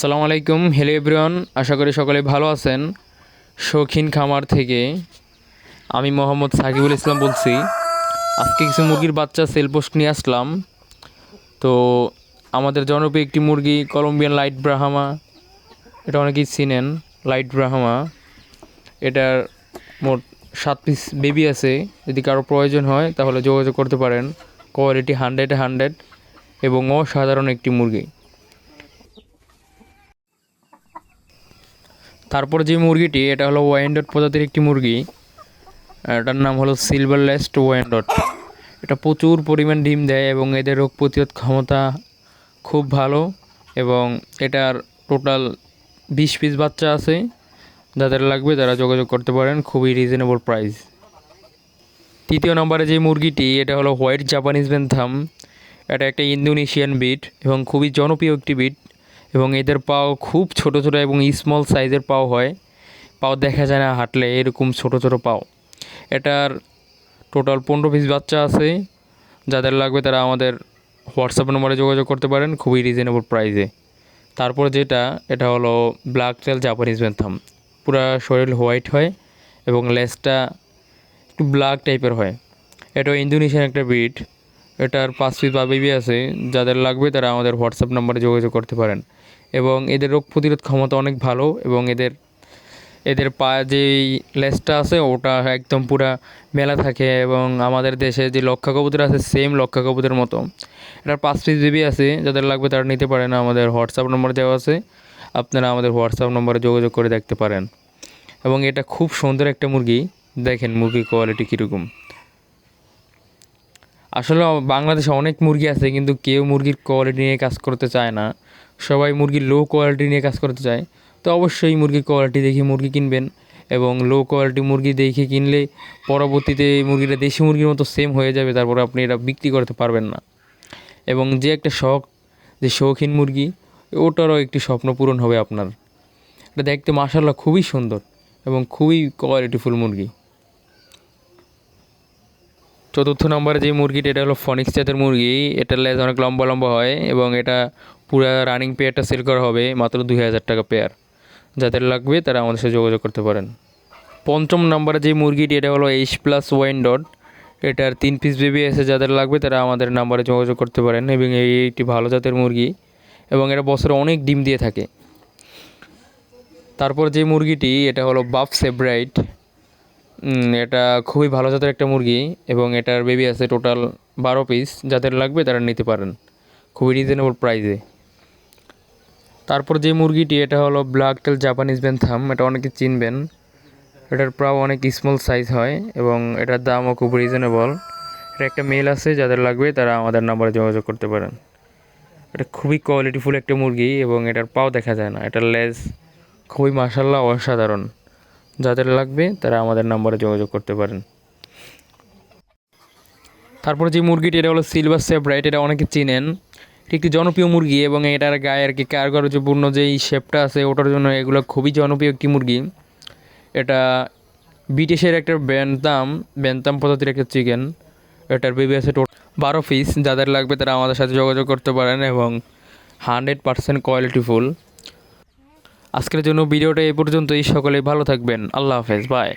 সালামু আলাইকুম। Hello everyone আশা করি সকলে ভালো আছেন। শৌখিন খামার থেকে আমি মোহাম্মদ সাকিবুল ইসলাম বলছি। আজকে কিছু মুরগির বাচ্চা সেল পোস্ট নিয়ে আসলাম। তো আমাদের জনপ্রিয় একটি মুরগি কলম্বিয়ান লাইট ব্রাহামা। এটা অনেকেই চিনেন, লাইট ব্রাহামা। এটার মোট সাত পিস বেবি আছে। যদি কারও প্রয়োজন হয়, তাহলে যোগাযোগ করতে পারেন। কোয়ালিটি হান্ড্রেড হান্ড্রেড এবং অসাধারণ একটি মুরগি। তারপর যে মুরগিটি, এটা হলো ওয়াইন্ডট প্রজাতির একটি মুরগি। এটার নাম হলো সিলভার লেস্ট ওয়াইন্ডট এটা প্রচুর পরিমাণ ডিম দেয় এবং এদের রোগ প্রতিরোধ ক্ষমতা খুব ভালো এবং এটার টোটাল বিশ পিস বাচ্চা আছে। যাদের লাগবে তারা যোগাযোগ করতে পারেন, খুবই রিজনেবল প্রাইস তৃতীয় নম্বরে যে মুরগিটি, এটা হলো হোয়াইট জাপানিজ বেনথাম এটা একটা ইন্দোনেশিয়ান বিট এবং খুবই জনপ্রিয় একটি বিট এবং এদের পাও খুব ছোট ছোট এবং স্মল সাইজের পাও হয়। পাও দেখা যায় না হাঁটলে, এরকম ছোট ছোট পাও। এটার টোটাল পনেরো পিস বাচ্চা আছে। যাদের লাগবে তারা আমাদের হোয়াটসঅ্যাপ নম্বরে যোগাযোগ করতে পারেন খুবই রিজনেবল প্রাইসে তারপর যেটা, এটা হলো ব্ল্যাক টেল জাপানিজ বেনথাম পুরা শরীর হোয়াইট হয় এবং লেসটা একটু ব্ল্যাক টাইপের হয়। এটাও ইন্দোনেশিয়ান একটা ব্রিড এটার পাঁচ পিস বা বেবি আছে। যাদের লাগবে তারা আমাদের হোয়াটসঅ্যাপ নম্বরে যোগাযোগ করতে পারেন। এবং এদের রোগ প্রতিরোধ ক্ষমতা অনেক ভালো এবং এদের এদের পা যেই লেজটা আছে ওটা একদম পুরা মেলা থাকে এবং আমাদের দেশে যে লক্ষা কবুতর আছে সেম লক্ষা কবুতরের মতো। এটার পাঁচ পিস বেবি আছে, যাদের লাগবে তারা নিতে পারেন। আমাদের হোয়াটসঅ্যাপ নম্বর দেওয়া আছে, আপনারা আমাদের হোয়াটসঅ্যাপ নম্বরে যোগাযোগ করে দেখতে পারেন। এবং এটা খুব সুন্দর একটা মুরগি, দেখেন মুরগির কোয়ালিটি কীরকম। আসলে বাংলাদেশে অনেক মুরগি আছে, কিন্তু কেউ মুরগির কোয়ালিটি নিয়ে কাজ করতে চায় না। সবাই মুরগির লো কোয়ালিটি নিয়ে কাজ করতে চায়। তো অবশ্যই মুরগির কোয়ালিটি দেখে মুরগি কিনবেন এবং লো কোয়ালিটি মুরগি দেখে কিনলে পরবর্তীতে মুরগিটা দেশি মুরগির মতো সেম হয়ে যাবে, তারপরে আপনি এটা বিক্রি করতে পারবেন না। এবং যে একটা শখ, যে শৌখিন মুরগি, ওটারও একটি স্বপ্ন পূরণ হবে আপনার। এটা দেখতে মাসাল্লাহ খুবই সুন্দর এবং খুবই কোয়ালিটিফুল মুরগি। চতুর্থ নম্বরে যে মুরগিটা, এটা হলো ফনিক্স জাতের মুরগি। এটার লেজ অনেক লম্বা লম্বা হয় এবং এটা পুরো রানিং পেয়ারটা সেল করা হবে মাত্র দুই হাজার টাকা পেয়ার যাদের লাগবে তারা আমাদের সাথে যোগাযোগ করতে পারেন। পঞ্চম নম্বরে যে মুরগিটি, এটা হলো এইচ প্লাস ওয়াইন ডট এটার তিন পিস বেবি এসে যাদের লাগবে তারা আমাদের নাম্বারে যোগাযোগ করতে পারেন এবং এই একটি ভালো জাতের মুরগি এবং এটা বছরে অনেক ডিম দিয়ে থাকে। তারপর যে মুরগিটি, এটা হলো বাফ সেব্রাইট এটা খুবই ভালো জাতের একটা মুরগি এবং এটার বেবি আছে টোটাল বারো পিস যাদের লাগবে তারা নিতে পারেন। খুবই রিজনেবল প্রাইসে তারপর যে মুরগিটি, এটা হলো ব্ল্যাক টেল জাপানিজ বেনথাম এটা অনেকে চিনবেন। এটার প্রায় অনেক স্মল সাইজ হয় এবং এটার দামও খুব রিজনেবল এটা একটা মেল আছে, যাদের লাগবে তারা আমাদের নাম্বারে যোগাযোগ করতে পারেন। এটা খুবই কোয়ালিটিফুল একটা মুরগি এবং এটার পাও দেখা যায় না। এটার লেজ খুবই মাসাল্লাহ অসাধারণ। যাদের লাগবে তারা আমাদের নাম্বারে যোগাযোগ করতে পারেন। তারপর যে মুরগিটি, এটা হলো সিলভার সেপ রাইট এটা অনেকে চিনেন। একটি জনপ্রিয় মুরগি এবং এটার গায়ে আর কি কারগরজপূর্ণ যেই শেপটা আছে, ওটার জন্য এগুলো খুবই জনপ্রিয় একটি মুরগি। এটা বিটিশের একটা ব্যান্তাম ব্যান্তাম প্রজাতির একটা চিকেন এটার বেবি আছে বারো পিস যাদের লাগবে তারা আমাদের সাথে যোগাযোগ করতে পারেন এবং হান্ড্রেড পারসেন্ট কোয়ালিটিফুল আজকের জন্য ভিডিওটা এই পর্যন্তই। সকলেই ভালো থাকবেন। আল্লাহ হাফেজ। বাই